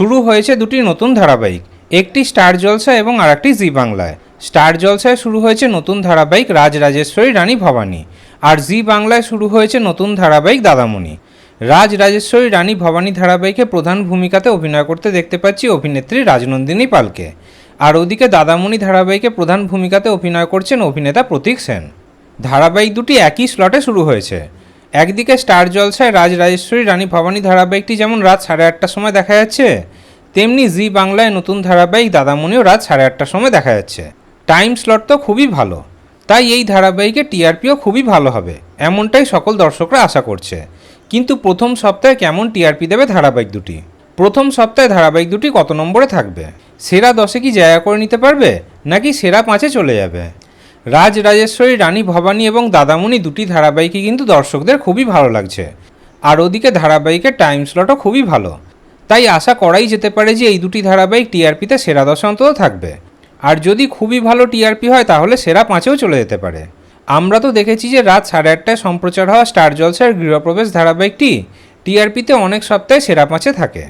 শুরু হয়েছে দুটি নতুন ধারাবাহিক, একটি স্টার জলসা এবং আরেকটি জি বাংলায়। স্টার জলসায় শুরু হয়েছে নতুন ধারাবাহিক রাজ রাজেশ্বরী রানী ভবানী আর জি বাংলায় শুরু হয়েছে নতুন ধারাবাহিক দাদামণি। রাজ রাজেশ্বরী রানী ভবানী ধারাবাহিকে প্রধান ভূমিকাতে অভিনয় করতে দেখতে পাচ্ছি অভিনেত্রী রাজনন্দিনী পালকে। আর ওদিকে দাদামণি ধারাবাহিকে প্রধান ভূমিকাতে অভিনয় করছেন অভিনেতা প্রতীক সেন। ধারাবাহিক দুটি একই স্লটে শুরু হয়েছে। একদিকে স্টার জলসায় রাজ রাজেশ্বরী রানী ভবানী ধারাবাহিকটি যেমন রাত সাড়ে আটটার সময় দেখা যাচ্ছে, তেমনি জি বাংলায় নতুন ধারাবাহিক দাদামণিও রাত সাড়ে আটটার সময় দেখা যাচ্ছে। টাইম স্লট তো খুবই ভালো, তাই এই ধারাবাহিকে টিআরপিও খুবই ভালো হবে, এমনটাই সকল দর্শকরা আশা করছে। কিন্তু প্রথম সপ্তাহে কেমন টিআরপি দেবে ধারাবাহিক দুটি? প্রথম সপ্তাহে ধারাবাহিক দুটি কত নম্বরে থাকবে? সেরা দশে কি জায়গা করে নিতে পারবে, নাকি সেরা পাঁচে চলে যাবে? রাজ রাজেশ্বরী রানী ভবানী এবং দাদামণি দুটি ধারাবাহিকই কিন্তু দর্শকদের খুবই ভালো লাগছে। আর ওদিকে ধারাবাহিকের টাইম স্লটও খুবই ভালো। তাই আশা করাই যেতে পারে যে এই দুটি ধারাবাহিক টিআরপিতে সেরা দশে অন্তত থাকবে। আর যদি খুবই ভালো টিআরপি হয়, তাহলে সেরা পাঁচেও চলে যেতে পারে। আমরা তো দেখেছি যে রাত সাড়ে আটটায় সম্প্রচার হওয়া স্টার জলসার গৃহপ্রবেশ ধারাবাহিকটি টিআরপিতে অনেক সপ্তাহে সেরা পাঁচে থাকে।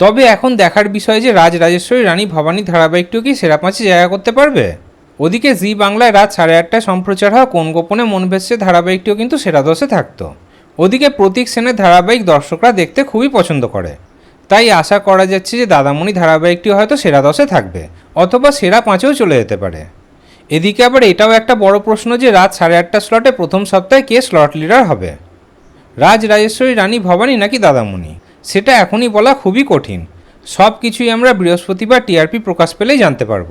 তবে এখন দেখার বিষয় যে রাজ রাজেশ্বরী রানী ভবানী ধারাবাহিকটিও কি সেরা পাঁচে জায়গা করতে পারবে? ওদিকে জি বাংলায় রাত সাড়ে আটটায় সম্প্রচার হওয়া কোন গোপনে মন ভেসছে ধারাবাহিকটিও কিন্তু সেরা দশে থাকতো। ওদিকে প্রতীক সেনের ধারাবাহিক দর্শকরা দেখতে খুবই পছন্দ করে। তাই আশা করা যাচ্ছে যে দাদামণি ধারাবাহিকটি হয়তো সেরা দশে থাকবে, অথবা সেরা পাঁচেও চলে যেতে পারে। এদিকে আবার এটাও একটা বড় প্রশ্ন যে রাত সাড়ে আটটা স্লটে প্রথম সপ্তাহে কে স্লট লিডার হবে? রাজ রাজেশ্বরী, রানী ভবানী নাকি দাদামণি? সেটা এখনই বলা খুবই কঠিন। সব কিছুই আমরা বৃহস্পতিবার টিআরপি প্রকাশ পেলেই জানতে পারব।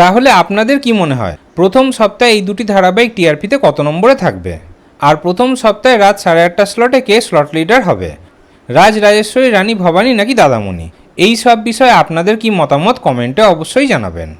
তাহলে আপনাদের কি মনে হয়? প্রথম সপ্তাহে এই দুটি ধারাবাহিক টিআরপিতে কত নম্বরে থাকবে? আর প্রথম সপ্তাহে রাত সাড়ে আটটা স্লটে কে স্লট লিডার হবে? রাজ রাজেশ্বরী, রানী ভবানী নাকি দাদামণি? এই সব বিষয়ে আপনাদের কি মতামত কমেন্টে অবশ্যই জানাবেন।